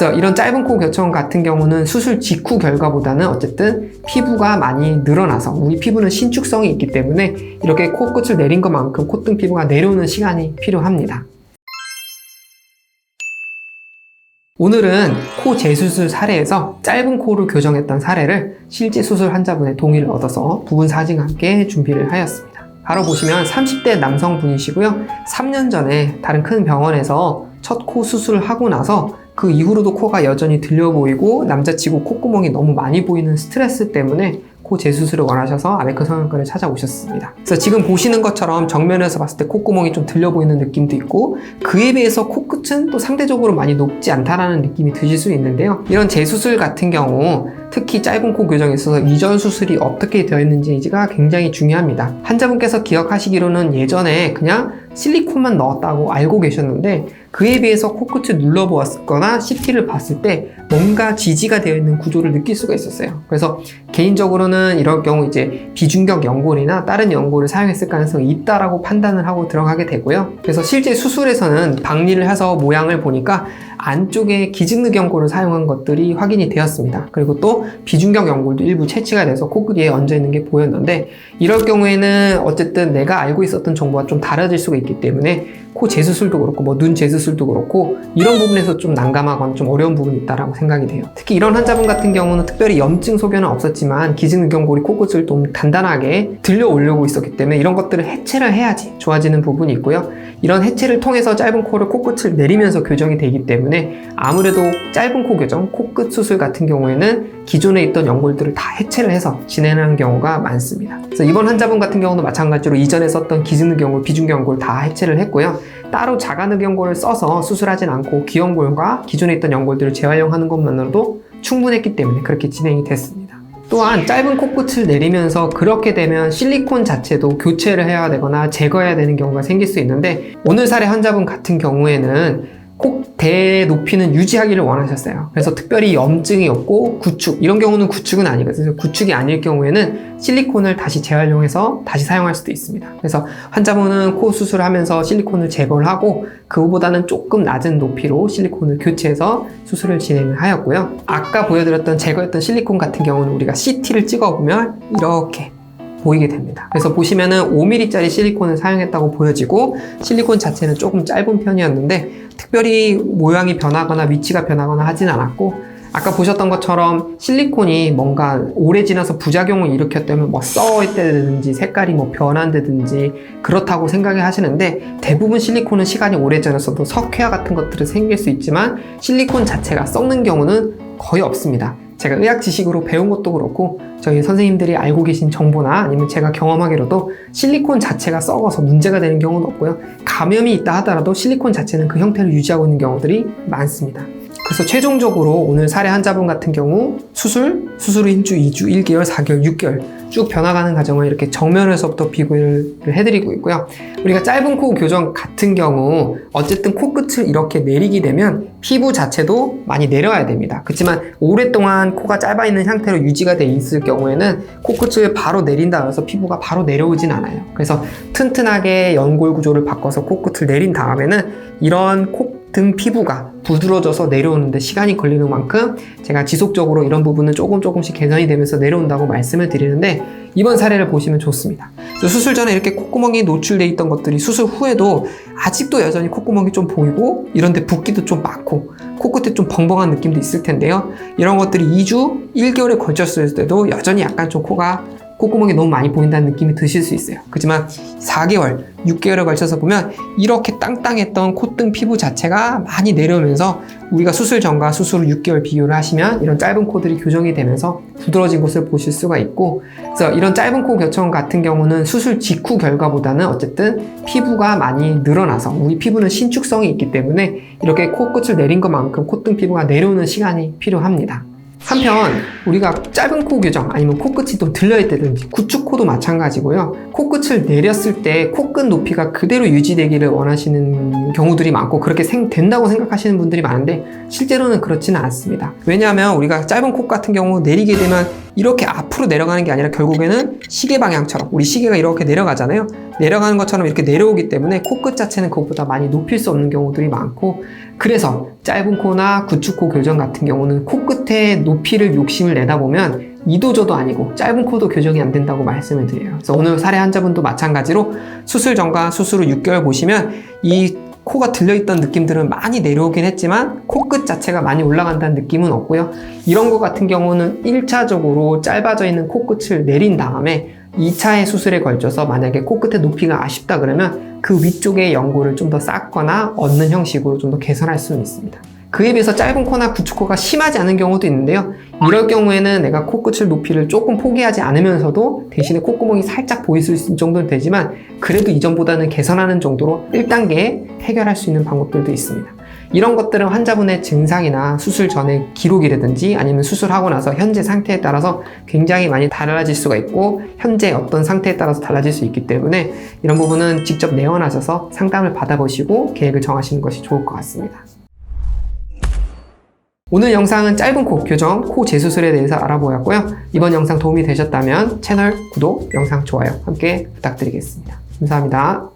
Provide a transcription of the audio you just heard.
그래서 이런 짧은 코 교청 같은 경우는 수술 직후 결과보다는 어쨌든 피부가 많이 늘어나서 우리 피부는 신축성이 있기 때문에 이렇게 코끝을 내린 것만큼 콧등 피부가 내려오는 시간이 필요합니다. 오늘은 코 재수술 사례에서 짧은 코를 교정했던 사례를 실제 수술 환자분의 동의를 얻어서 부분 사진과 함께 준비를 하였습니다. 바로 보시면 30대 남성분이시고요. 3년 전에 다른 큰 병원에서 첫 코 수술을 하고 나서 그 이후로도 코가 여전히 들려 보이고 남자치고 콧구멍이 너무 많이 보이는 스트레스 때문에 코 재수술을 원하셔서 아메크 성형외과를 찾아오셨습니다. 그래서 지금 보시는 것처럼 정면에서 봤을 때 콧구멍이 좀 들려 보이는 느낌도 있고 그에 비해서 코끝은 또 상대적으로 많이 높지 않다라는 느낌이 드실 수 있는데요. 이런 재수술 같은 경우 특히 짧은 코 교정에 있어서 이전 수술이 어떻게 되어 있는지가 굉장히 중요합니다. 환자분께서 기억하시기로는 예전에 그냥 실리콘만 넣었다고 알고 계셨는데 그에 비해서 코끝을 눌러보았거나 CT를 봤을 때 뭔가 지지가 되어 있는 구조를 느낄 수가 있었어요. 그래서 개인적으로는 이럴 경우 이제 비중격 연골이나 다른 연골을 사용했을 가능성이 있다라고 판단을 하고 들어가게 되고요. 그래서 실제 수술에서는 박리를 해서 모양을 보니까 안쪽에 기증늑 연골을 사용한 것들이 확인이 되었습니다. 그리고 또 비중격 연골도 일부 채취가 돼서 코끝에 얹어 있는 게 보였는데 이럴 경우에는 어쨌든 내가 알고 있었던 정보가 좀 달라질 수가 있기 때문에 코 재수술도 그렇고 뭐 눈 재수술 도 그렇고 이런 부분에서 좀 난감하거나 좀 어려운 부분이 있다라고 생각이 돼요. 특히 이런 환자분 같은 경우는 특별히 염증 소견은 없었지만 기증늑연골이 코끝을 좀 단단하게 들려 올리고 있었기 때문에 이런 것들을 해체를 해야지 좋아지는 부분이 있고요. 이런 해체를 통해서 짧은 코를 코끝을 내리면서 교정이 되기 때문에 아무래도 짧은 코 교정, 코끝 수술 같은 경우에는 기존에 있던 연골들을 다 해체를 해서 진행하는 경우가 많습니다. 그래서 이번 환자분 같은 경우도 마찬가지로 이전에 썼던 기증늑연골, 비중경골 다 해체를 했고요. 따로 자가늑연골을 써서 수술하진 않고 기연골과 기존에 있던 연골들을 재활용하는 것만으로도 충분했기 때문에 그렇게 진행이 됐습니다. 또한 짧은 코끝을 내리면서 그렇게 되면 실리콘 자체도 교체를 해야 되거나 제거해야 되는 경우가 생길 수 있는데 오늘 사례 환자분 같은 경우에는 콕대 높이는 유지하기를 원하셨어요. 그래서 특별히 염증이 없고 구축 이런 경우는 구축은 아니거든요. 구축이 아닐 경우에는 실리콘을 다시 재활용해서 다시 사용할 수도 있습니다. 그래서 환자분은 코 수술하면서 실리콘을 제거를 하고 그거보다는 조금 낮은 높이로 실리콘을 교체해서 수술을 진행을 하였고요. 아까 보여드렸던 제거했던 실리콘 같은 경우는 우리가 CT를 찍어보면 이렇게 보이게 됩니다. 그래서 보시면은 5mm짜리 실리콘을 사용했다고 보여지고 실리콘 자체는 조금 짧은 편이었는데 특별히 모양이 변하거나 위치가 변하거나 하진 않았고 아까 보셨던 것처럼 실리콘이 뭔가 오래 지나서 부작용을 일으켰다면 뭐 썩었다든지 색깔이 뭐 변한다든지 그렇다고 생각을 하시는데 대부분 실리콘은 시간이 오래 지나서도 석회화 같은 것들은 생길 수 있지만 실리콘 자체가 썩는 경우는 거의 없습니다. 제가 의학 지식으로 배운 것도 그렇고 저희 선생님들이 알고 계신 정보나 아니면 제가 경험하기로도 실리콘 자체가 썩어서 문제가 되는 경우는 없고요. 감염이 있다 하더라도 실리콘 자체는 그 형태를 유지하고 있는 경우들이 많습니다. 그래서 최종적으로 오늘 사례 환자분 같은 경우 수술, 수술 후 1주, 2주, 1개월, 4개월, 6개월 쭉 변화가는 과정을 이렇게 정면에서부터 비교를 해드리고 있고요. 우리가 짧은 코 교정 같은 경우 어쨌든 코끝을 이렇게 내리게 되면 피부 자체도 많이 내려야 됩니다. 그렇지만 오랫동안 코가 짧아 있는 상태로 유지가 돼 있을 경우에는 코끝을 바로 내린다 해서 피부가 바로 내려오진 않아요. 그래서 튼튼하게 연골 구조를 바꿔서 코끝을 내린 다음에는 이런 코 등 피부가 부드러져서 내려오는데 시간이 걸리는 만큼 제가 지속적으로 이런 부분은 조금 조금씩 개선이 되면서 내려온다고 말씀을 드리는데 이번 사례를 보시면 좋습니다. 수술 전에 이렇게 콧구멍이 노출돼 있던 것들이 수술 후에도 아직도 여전히 콧구멍이 좀 보이고 이런데 붓기도 좀 많고 코끝에 좀 벙벙한 느낌도 있을 텐데요. 이런 것들이 2주, 1개월에 걸쳤을 때도 여전히 약간 좀 코가 콧구멍이 너무 많이 보인다는 느낌이 드실 수 있어요. 그렇지만 4개월, 6개월에 걸쳐서 보면 이렇게 땅땅했던 콧등 피부 자체가 많이 내려오면서 우리가 수술 전과 수술 후 6개월 비교를 하시면 이런 짧은 코들이 교정이 되면서 부드러워진 것을 보실 수가 있고 그래서 이런 짧은 코 교정 같은 경우는 수술 직후 결과보다는 어쨌든 피부가 많이 늘어나서 우리 피부는 신축성이 있기 때문에 이렇게 코끝을 내린 것만큼 콧등 피부가 내려오는 시간이 필요합니다. 한편 우리가 짧은 코 교정 아니면 코끝이 좀 들려 있다든지 구축 코도 마찬가지고요. 코끝을 내렸을 때 코끝 높이가 그대로 유지되기를 원하시는 경우들이 많고 그렇게 생, 된다고 생각하시는 분들이 많은데 실제로는 그렇지는 않습니다. 왜냐하면 우리가 짧은 코 같은 경우 내리게 되면 이렇게 앞으로 내려가는 게 아니라 결국에는 시계 방향처럼 우리 시계가 이렇게 내려가잖아요. 내려가는 것처럼 이렇게 내려오기 때문에 코끝 자체는 그것보다 많이 높일 수 없는 경우들이 많고 그래서 짧은 코나 구축코 교정 같은 경우는 코끝의 높이를 욕심을 내다 보면 이도저도 아니고 짧은 코도 교정이 안 된다고 말씀을 드려요. 그래서 오늘 사례 환자분도 마찬가지로 수술 전과 수술 후 6개월 보시면 이 코가 들려있던 느낌들은 많이 내려오긴 했지만 코끝 자체가 많이 올라간다는 느낌은 없고요. 이런 거 같은 경우는 1차적으로 짧아져 있는 코끝을 내린 다음에 2차의 수술에 걸쳐서 만약에 코끝의 높이가 아쉽다 그러면 그 위쪽의 연골을 좀 더 쌓거나 얻는 형식으로 좀 더 개선할 수는 있습니다. 그에 비해서 짧은 코나 구축코가 심하지 않은 경우도 있는데요. 이럴 경우에는 내가 코끝을 높이를 조금 포기하지 않으면서도 대신에 콧구멍이 살짝 보일 수 있을 정도는 되지만 그래도 이전보다는 개선하는 정도로 1단계 해결할 수 있는 방법들도 있습니다. 이런 것들은 환자분의 증상이나 수술 전의 기록이라든지 아니면 수술하고 나서 현재 상태에 따라서 굉장히 많이 달라질 수가 있고 현재 어떤 상태에 따라서 달라질 수 있기 때문에 이런 부분은 직접 내원하셔서 상담을 받아보시고 계획을 정하시는 것이 좋을 것 같습니다. 오늘 영상은 짧은 코 교정, 코 재수술에 대해서 알아보았고요. 이번 영상 도움이 되셨다면 채널 구독, 영상 좋아요 함께 부탁드리겠습니다. 감사합니다.